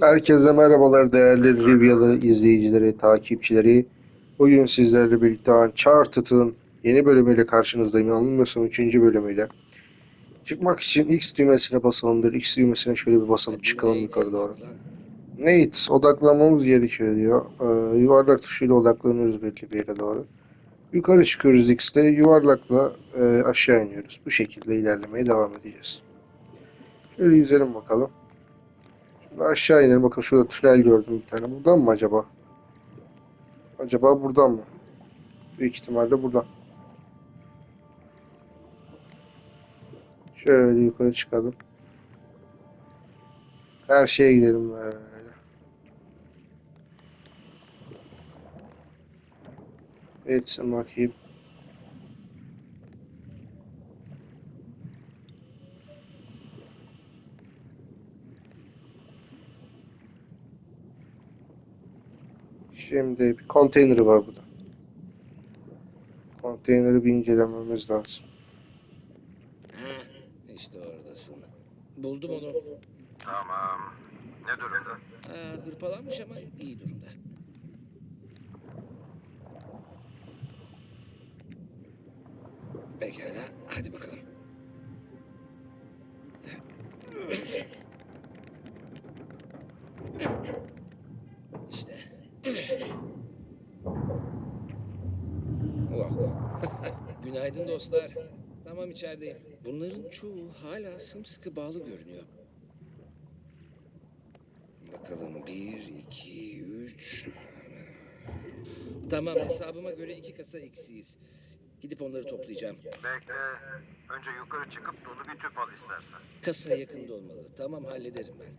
Herkese merhabalar değerli Rivialı izleyicileri, takipçileri. Bugün sizlerle birlikte Uncharted'ın yeni bölümüyle karşınızdayım. Yanılmıyorsam 3. bölümüyle. Çıkmak için X düğmesine basalımdır. X düğmesine şöyle bir basalım çıkalım yukarı doğru. Nate odaklanmamız gerekiyor diyor. Ee, yuvarlak tuşuyla odaklanıyoruz belli bir yere doğru. Yukarı çıkıyoruz X'te. Yuvarlakla e, aşağı iniyoruz. Bu şekilde ilerlemeye devam edeceğiz. Şöyle yüzelim bakalım. Aşağı inelim. Bakın şurada tünel gördüm bir tane. Buradan mı acaba? Acaba buradan mı? Büyük ihtimalle buradan. Şöyle yukarı çıkalım. Her şeye gidelim böyle. Geçsin bakayım. Şimdi bir konteyneri var burada. Konteyneri bir incelememiz lazım. Heh, işte oradasın. Buldum onu. Tamam. Ne durumda? Aa, hırpalanmış ama iyi durumda. Pekala, Oh. Günaydın dostlar. Tamam içerideyim. Bunların çoğu hala sımsıkı bağlı görünüyor. Bakalım bir, iki, üç. Tamam hesabıma göre iki kasa eksiyiz. Gidip onları toplayacağım. Bekle. Önce yukarı çıkıp dolu bir tüp al istersen. Kasa yakında olmalı. Tamam hallederim ben.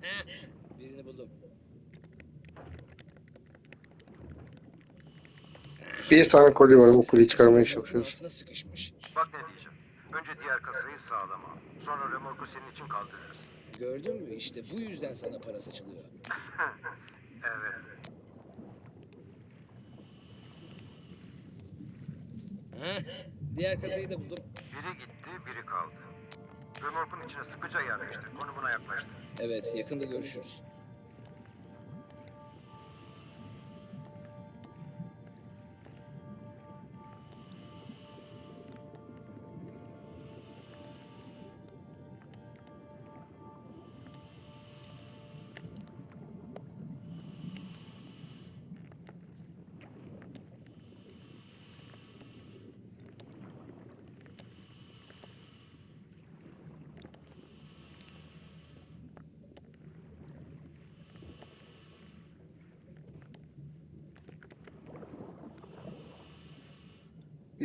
Heh, buldum. Bir tane kolye var. Bu kolyeyi çıkarmaya çalışıyoruz. altına sıkışmış. Bak ne diyeceğim. Önce diğer kasayı sağlama. Sonra remorku senin için kaldırırız. Gördün mü? İşte bu yüzden sana para saçılıyor. Evet. Heh, diğer kasayı da buldum. Biri gitti, biri kaldı. Remorkun içine sıkıca yerleştir. Konumuna yaklaştı. Evet, yakında görüşürüz.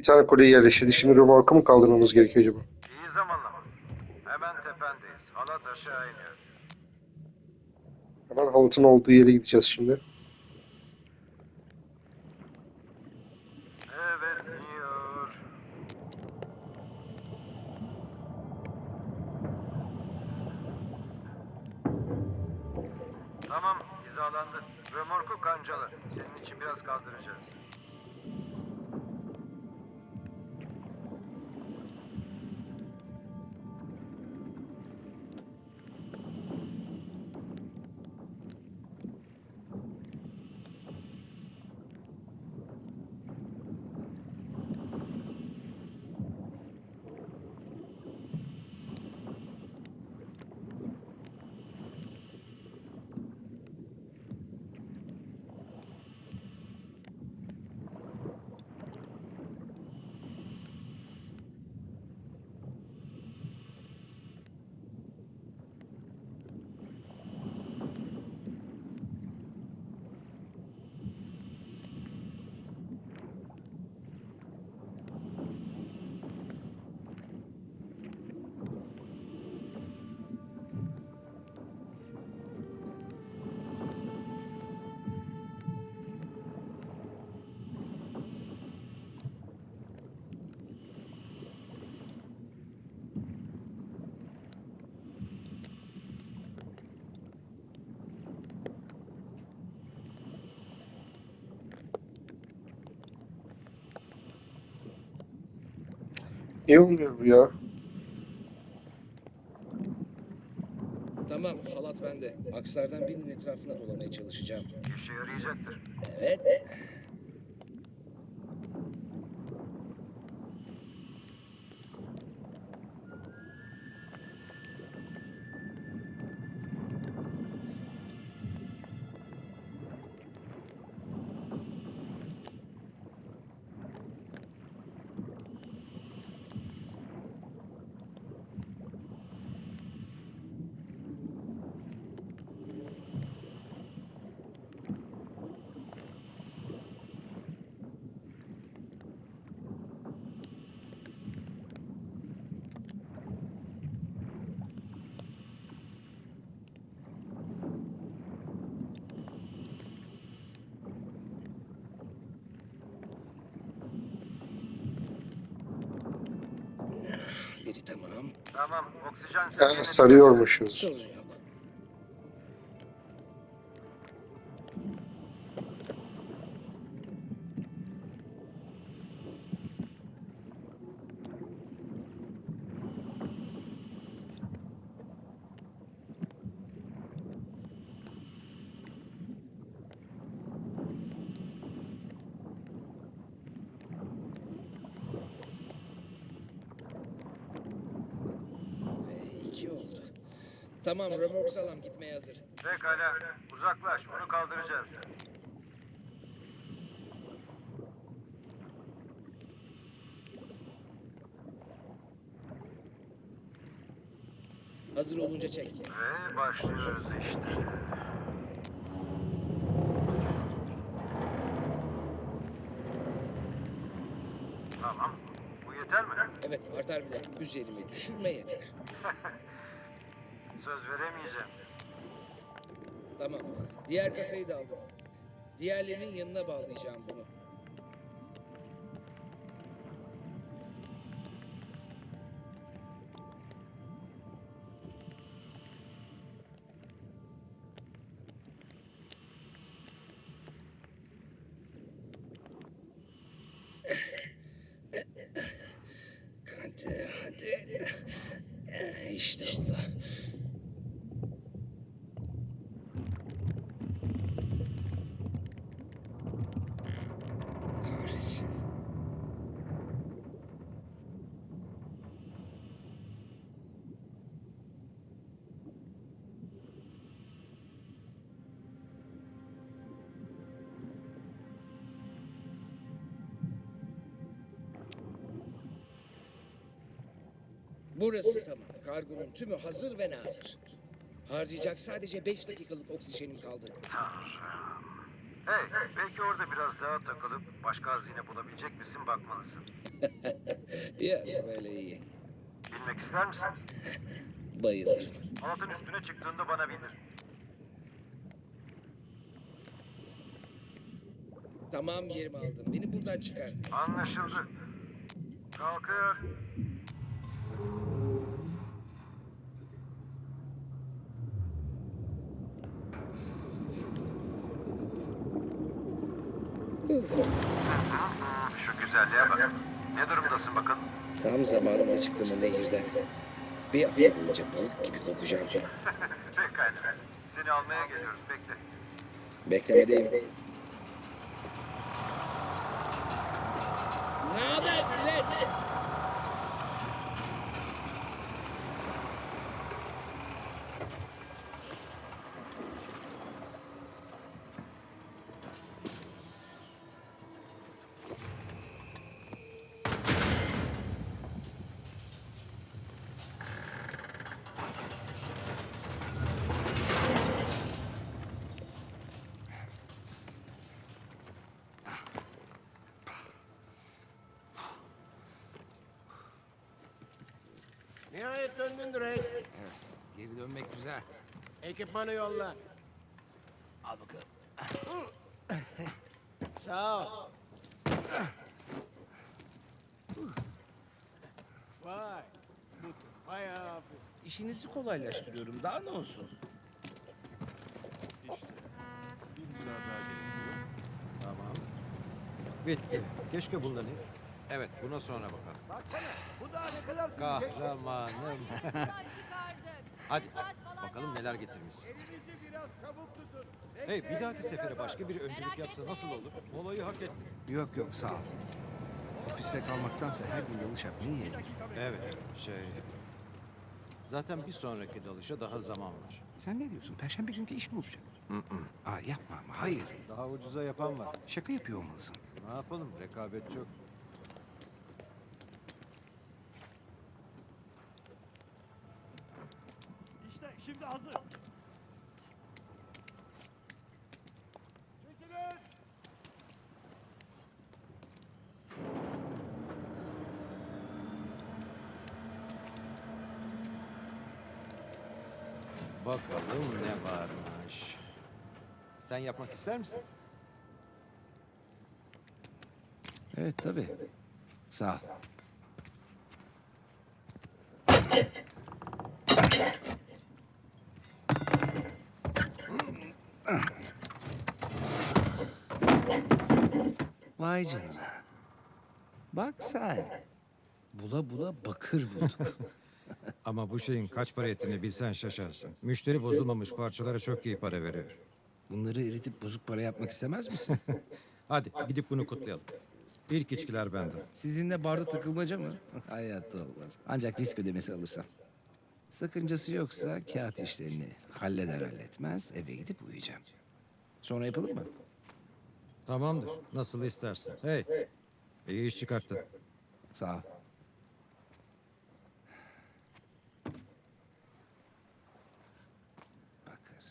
Bir tane kolyeyi yerleştirdi. Şimdi römorka mı kaldırmamız gerekiyor acaba? İyi zamanlama. Hemen tependeyiz. Halat aşağı iniyor. Hemen halatın olduğu yere gideceğiz şimdi. Evet, iniyor. Tamam, hizalandı. Römorku kancalı. Senin için biraz kaldıracağız. Niye olmuyor bu ya? Tamam, halat bende. Akslardan birinin etrafına dolamaya çalışacağım. İşe yarayacaktır. Evet. Tamam. Tamam, oksijen Ha, sarıyormuşuz. Sorun Tamam, römork salam gitmeye hazır. Pekala, uzaklaş, onu kaldıracağız. Hazır olunca çek. Ve başlıyoruz işte. Tamam, bu yeter mi? Evet, artar bile. Üzerime düşürme yeter. Söz veremeyeceğim. Tamam. Diğer kasayı da aldım. Diğerlerinin yanına bağlayacağım bunu. Burası tamam. Kargonun tümü hazır ve nazır. Harcayacak sadece 5 dakikalık oksijenim kaldı. Tanrım. Hey, belki orada biraz daha takılıp başka hazine bulabilecek misin bakmalısın. Ya böyle iyi. Bilmek ister misin? Bayılırım. Halatın üstüne çıktığında bana bildir. Tamam yerimi aldım. Beni buradan çıkar. Anlaşıldı. Kalkıyor. Şu güzelliğe bak. Ne durumdasın bakın? Tam zamanında çıktım o nehirden. Bir hafta boyunca balık gibi kokacağım. Pekala. Seni almaya geliyoruz. Bekle. Beklemedeyim. Ne haber millet? Nihayet döndün Drake. Geri dönmek güzel. Ekipmanı yolla. Al bakalım. Sağ ol. Vay. Vay abi. İşinizi kolaylaştırıyorum. Daha ne olsun? İşte. Bir biraz daha gerekiyor. Tamam. Bitti. Keşke iyi. Evet buna sonra bakalım. Baksana. Bu daha ne kadar Kahramanım. Hadi bakalım neler getirmişsin. Hey bir dahaki sefere başka bir öncülük yapsa nasıl olur? Molayı hak ettin. Yok yok sağ ol. Ofiste kalmaktansa her gün dalış yapmayı yeğlerim. Evet, şey... Zaten bir sonraki dalışa daha zaman var. Sen ne diyorsun? Perşembe günkü iş mi olacak? Aa yapma ama hayır. Daha ucuza yapan var. Şaka yapıyor olmalısın. Ne yapalım? Rekabet çok. Hazır. Çekilin. Bakalım ne varmış. Sen yapmak ister misin? Evet tabii. Sağ ol. Vay canına. Bak sen. Bula bula bakır bulduk. Ama bu şeyin kaç para ettiğini bilsen şaşarsın. Müşteri bozulmamış parçalara çok iyi para veriyor. Bunları eritip bozuk para yapmak istemez misin? Hadi gidip bunu kutlayalım. İlk içkiler benden. Sizinle barda takılmaca mı? Hayatta olmaz. Ancak risk ödemesi alırsam. Sakıncası yoksa kağıt işlerini halleder halletmez eve gidip uyuyacağım. Sonra yapalım mı? Tamamdır. Nasıl istersen. Hey. iyi iş çıkarttın. Sağ ol. Bakır.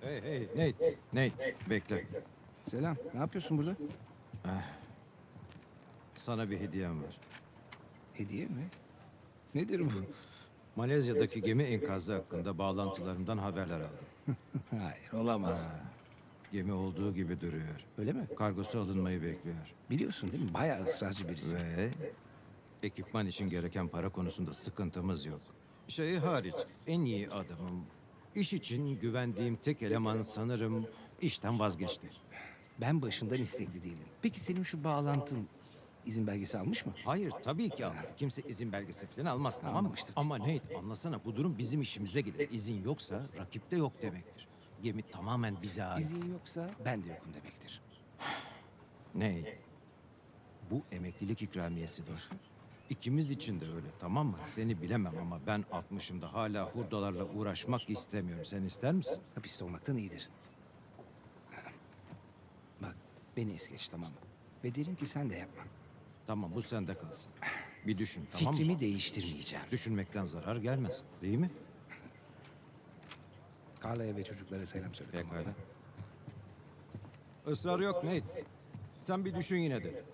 Hey hey Nate. Nate bekle. Selam. Ne yapıyorsun burada? Sana bir hediyem var. Hediye mi? Nedir bu? Malezya'daki gemi enkazı hakkında bağlantılarımdan haberler aldım. Hayır olamaz. Gemi olduğu gibi duruyor. Öyle mi? Kargosu alınmayı bekliyor. Biliyorsun değil mi? Bayağı ısrarcı birisi. Ve ekipman için gereken para konusunda sıkıntımız yok. Şey hariç en iyi adamım. İş için güvendiğim tek eleman sanırım işten vazgeçti. Ben başından istekli değilim. Peki senin şu bağlantın izin belgesi almış mı? Hayır tabii ki almadı. Kimse izin belgesi falan almaz tamam mı? Anlamıştır. Ama Nate anlasana bu durum bizim işimize gelir. İzin yoksa rakipte yok demektir. Gemi tamamen bize ait. İzin yoksa ben de yokum demektir. Nate bu emeklilik ikramiyesi dostum. İkimiz için de öyle tamam mı? Seni bilemem ama ben 60'ımda hala hurdalarla uğraşmak istemiyorum. Sen ister misin? Hapiste olmaktan iyidir. Bak beni es geç tamam mı? Ve derim ki sen de yapma. Tamam bu sende kalsın. Bir düşün tamam Fikrimi mı? değiştirmeyeceğim. Düşünmekten zarar gelmez değil mi? Carla'ya ve çocuklara selam söyle. tamam mı? Pekala. Israr yok Nate. Sen bir düşün yine de.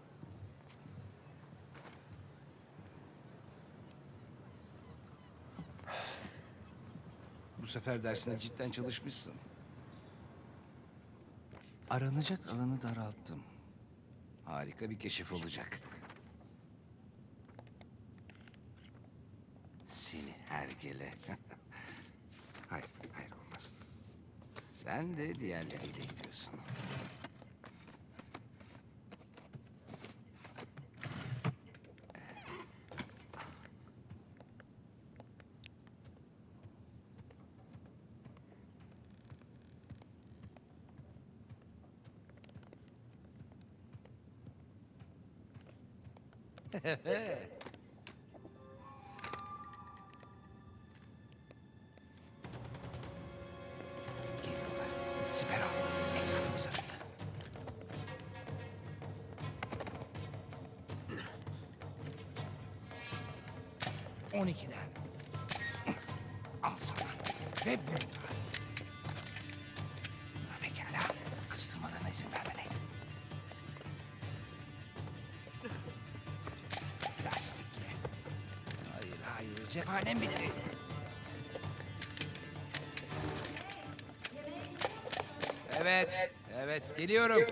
Bu sefer dersine cidden çalışmışsın. Aranacak alanı daralttım. Harika bir keşif olacak. Hergele. hayır, hayır olmaz. Sen de diğerleriyle gidiyorsun. Geliyorlar. Cephanem bitti. Evet. Evet. Geliyorum.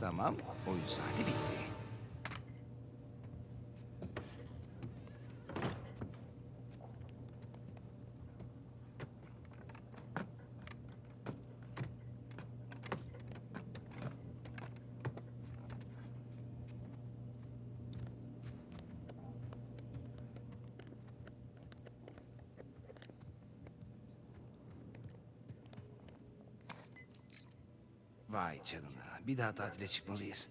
Tamam. Oyun saati bitti. Vay canına. Bir daha tatile çıkmalıyız.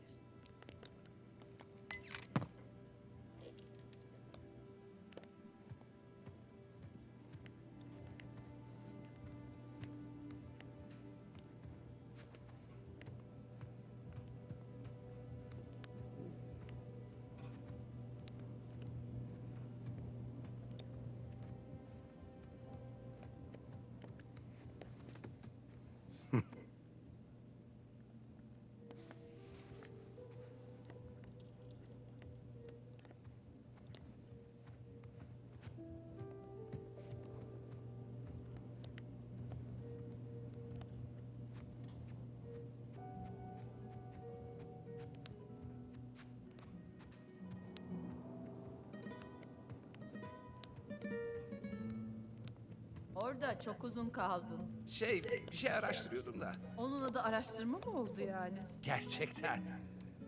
Orada çok uzun kaldın. Şey, bir şey araştırıyordum da. Onun adı araştırma mı oldu yani? Gerçekten.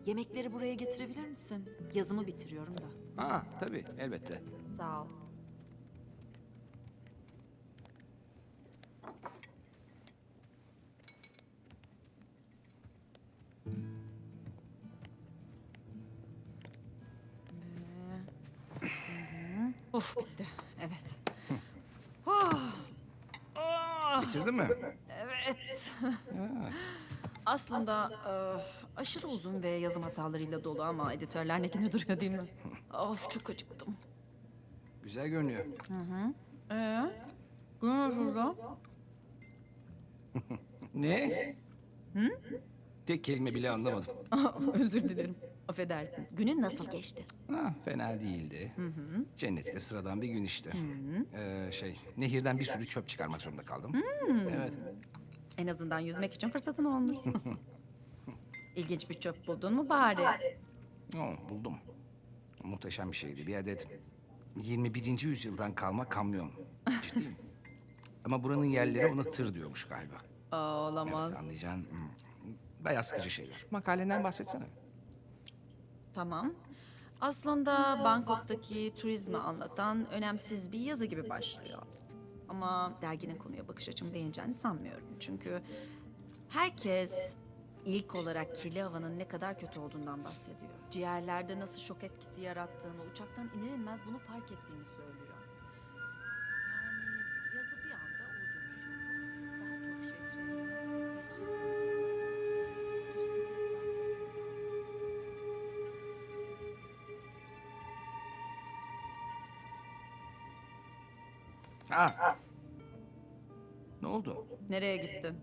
Yemekleri buraya getirebilir misin? Yazımı bitiriyorum da. Ha, tabii, elbette. Sağ ol. Evet. Aslında öf, aşırı uzun ve yazım hatalarıyla dolu ama editörler ne güne duruyor değil mi? Of çok acıktım. Güzel görünüyor. Ee? Bu nasıl da? Ne? Hı? Tek kelime bile anlamadım. Özür dilerim. Affedersin. Günün nasıl geçti? Ha, fena değildi. Cennette sıradan bir gün işte. Ee, şey, nehirden bir sürü çöp çıkarmak zorunda kaldım. Evet. En azından yüzmek için fırsatın olmuş. İlginç bir çöp buldun mu bari? Oo, buldum. Muhteşem bir şeydi. Bir adet 21. yüzyıldan kalma kamyon. Ciddiyim. Ama buranın yerleri ona tır diyormuş galiba. Aa, olamaz. Evet anlayacaksın. Hmm. Bayağı sıkıcı şeyler. Makalenden bahsetsene. Tamam. Aslında Bangkok'taki turizmi anlatan önemsiz bir yazı gibi başlıyor. Ama derginin konuya bakış açımı beğeneceğini sanmıyorum. Çünkü herkes ilk olarak kirli havanın ne kadar kötü olduğundan bahsediyor. Ciğerlerde nasıl şok etkisi yarattığını, uçaktan iner inmez bunu fark ettiğini söylüyor. Ha. Ne oldu? Nereye gittin?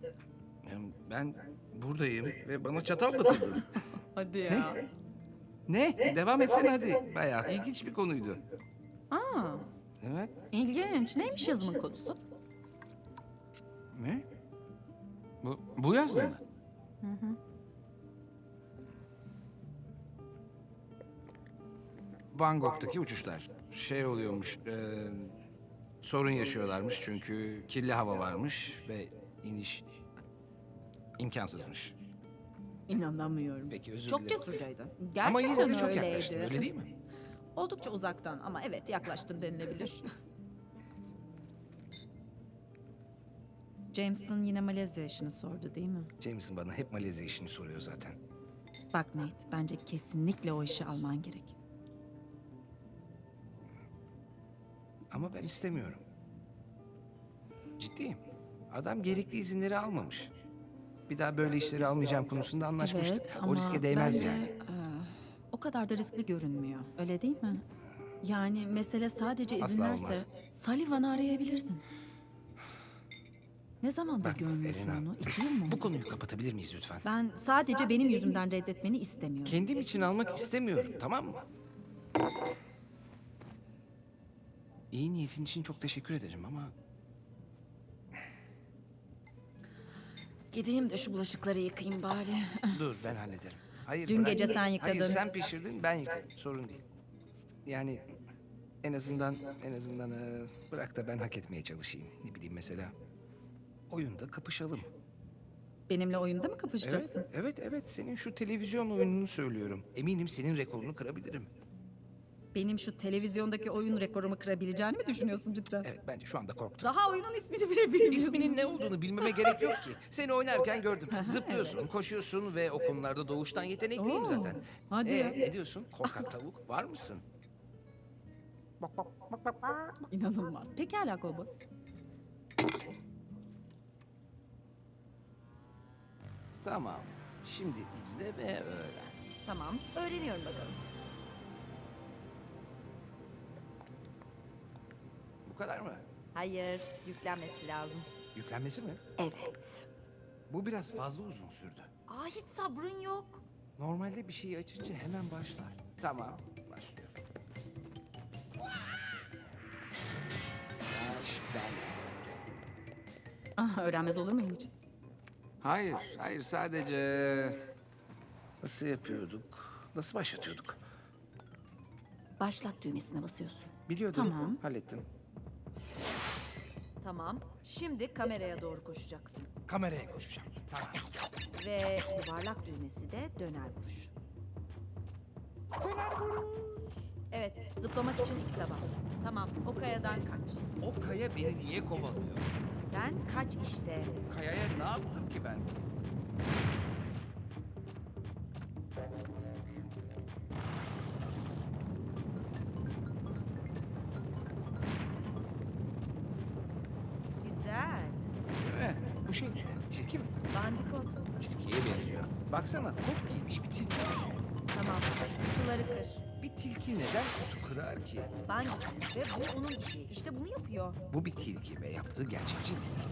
Ben buradayım ve bana çatal batırdı. Hadi ya. ne? Devam etsene hadi. Bayağı ilginç bir konuydu. Aa, Evet. ilginç. Neymiş yazımın konusu? Ne? Bu, bu yazdın mı? Bangkok'taki uçuşlar. Şey oluyormuş, e, sorun yaşıyorlarmış çünkü kirli hava varmış ve iniş imkansızmış. İnanamıyorum. Peki özür Çok dilerim. cesurcaydın. Ama Gerçekten yine de çok öyleydi. yaklaştın öyle değil mi? Oldukça uzaktan ama evet yaklaştın denilebilir. Jameson yine Malezya işini sordu değil mi? Jameson bana hep Malezya işini soruyor zaten. Bak Nate, bence kesinlikle o işi alman gerek. Ama ben istemiyorum. Ciddiyim. Adam gerekli izinleri almamış. Bir daha böyle işleri almayacağım konusunda anlaşmıştık. Evet o ama riske değmez bence, yani. e, o kadar da riskli görünmüyor. Öyle değil mi? Yani mesele sadece izin Asla verse olmaz. Sullivan'ı arayabilirsin. Ne zamandır Bak, görmüyorsun Elena, onu? İki yıl mı? Bu konuyu kapatabilir miyiz lütfen? Ben sadece benim yüzümden reddetmeni istemiyorum. Kendim için almak istemiyorum, tamam mı? İyi niyetin için çok teşekkür ederim ama Gideyim de şu bulaşıkları yıkayayım bari. dur ben hallederim. Hayır, Dün bırak. gece sen yıkadın. Hayır sen pişirdin ben yıkarım. Sorun değil. Yani en azından en azından e, bırak da ben hak etmeye çalışayım. Ne bileyim mesela oyunda kapışalım. Benimle oyunda mı kapışacaksın? Evet, evet, evet. Senin şu televizyon oyununu söylüyorum. Eminim senin rekorunu kırabilirim. Benim şu televizyondaki oyun rekorumu kırabileceğini mi düşünüyorsun cidden? Evet bence şu anda korktum. Daha oyunun ismini bile bilmiyorsun. İsminin ne olduğunu bilmeme gerek yok ki. Seni oynarken gördüm. Zıplıyorsun, koşuyorsun ve o konularda doğuştan yetenekliyim Oo, zaten. hadi Ee, ya. ne diyorsun? Korkak tavuk var mısın? İnanılmaz. Pekala kovboy. Tamam. Şimdi izle ve öğren. Tamam. Öğreniyorum bakalım. Bu kadar mı? Hayır. Yüklenmesi lazım. Yüklenmesi mi? Evet. Bu biraz fazla uzun sürdü. Aa hiç sabrın yok. Normalde bir şeyi açınca hemen başlar. Tamam, başlıyor. Yaş ben. Ah, öğrenmez olur muyum hiç? Hayır, hayır sadece... Nasıl yapıyorduk? Nasıl başlatıyorduk? Başlat düğmesine basıyorsun. Biliyordum. Tamam. Hallettim. Tamam. Şimdi kameraya doğru koşacaksın. Kameraya koşacağım. Tamam. Ve yuvarlak düğmesi de döner vuruş. Döner vuruş. Evet, zıplamak için X'e bas. Tamam, o kayadan kaç. O kaya beni niye kovalıyor? Sen kaç işte. Kayaya ne yaptım ki ben? Mi? Bandikot. Tilkiye benziyor. Baksana kot giymiş bir tilki. Tamam, kutuları kır. Bir tilki neden kutu kırar ki? Bandikot ve bu onun işi. İşte bunu yapıyor. Bu bir tilki ve yaptığı gerçekçi değil.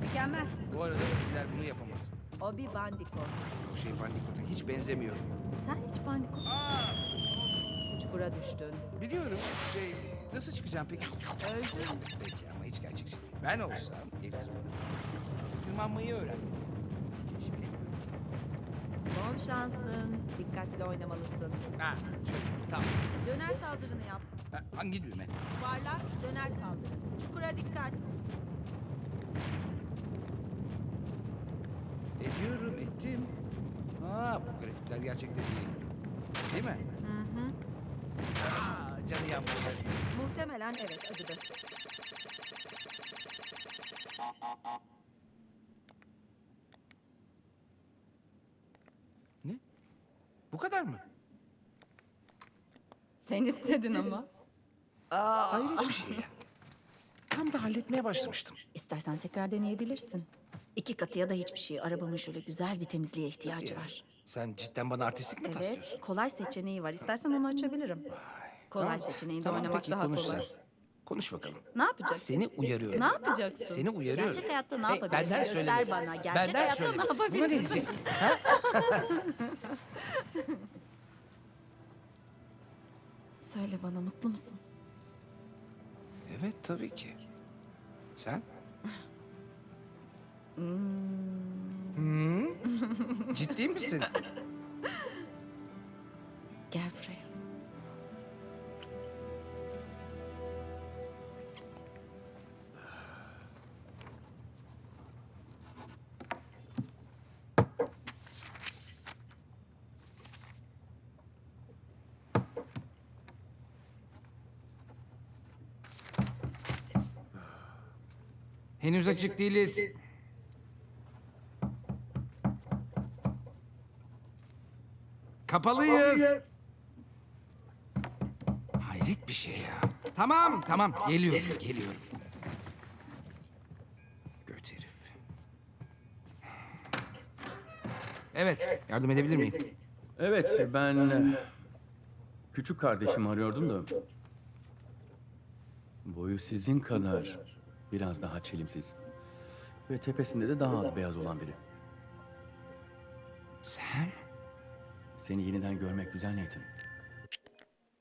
Mükemmel. Bu arada tilkiler bunu yapamaz. O bir bandikot. Bu şey bandikota hiç benzemiyor. Sen hiç bandikot... Çukura düştün. Biliyorum. Şey nasıl çıkacağım peki? Öldün. Peki ama hiç gerçekçi değil. Ben olsam geri tırmanırdım. Tırmanmayı bilmiyorum. Son şansın. Dikkatli oynamalısın. Ha, çözdüm. Tamam. Döner saldırını yap. Ha, hangi düğme? Yuvarlak döner saldırı. Çukura dikkat. Ediyorum, ettim. Aa, bu grafikler gerçekten iyi. Değil mi? Hı hı. Aa, canı yanmış. Muhtemelen evet acıdı. Bu kadar mı? Sen istedin ama. Hayret bir şey ya. Tam da halletmeye başlamıştım. İstersen tekrar deneyebilirsin. İki katıya da hiçbir şey. Arabamın şöyle güzel bir temizliğe ihtiyacı var. Sen cidden bana artistlik mi taslıyorsun? Evet, kolay seçeneği var. İstersen onu açabilirim. Kolay Tamam. seçeneğinde Tamam, oynamak peki, daha konuş kolay. sen. Konuş bakalım. Ne yapacaksın? Seni uyarıyorum. Ne yapacaksın? Seni uyarıyorum. Gerçek hayatta ne Hey, yapabilirsin? Benden Göster söylemesin. bana. Gerçek benden hayatta ne söylemesin. Buna ne yapabilirsin? diyeceksin? Ha? Söyle bana mutlu musun? Evet tabii ki. Sen? Hmm. Ciddi misin? Gel buraya. Henüz açık değiliz. Kapalıyız. Hayret bir şey ya. Tamam, tamam. Geliyorum, geliyorum. Göt herif. Evet, yardım edebilir miyim? Evet, ben küçük kardeşimi arıyordum da. Boyu sizin kadar biraz daha çelimsiz. Ve tepesinde de daha az beyaz olan biri. Sen? Seni yeniden görmek güzel Nathan.